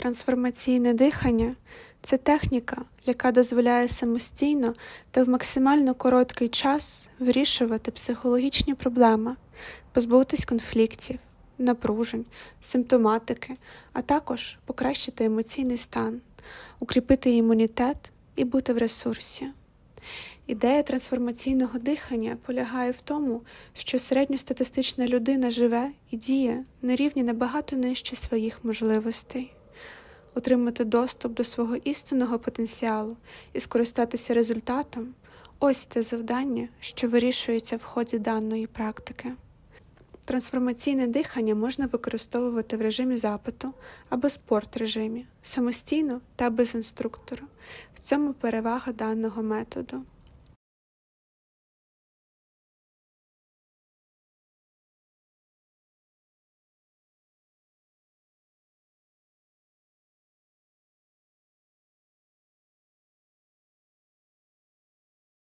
Трансформаційне дихання це техніка, яка дозволяє самостійно та в максимально короткий час вирішувати психологічні проблеми, позбутись конфліктів, напружень, симптоматики, а також покращити емоційний стан, укріпити імунітет і бути в ресурсі. Ідея трансформаційного дихання полягає в тому, що середньостатистична людина живе і діє на рівні набагато нижче своїх можливостей. Отримати доступ до свого істинного потенціалу і скористатися результатом ось те завдання, що вирішується в ході даної практики. Трансформаційне дихання можна використовувати в режимі запиту або спорт режимі, самостійно та без інструктора. В цьому перевага даного методу.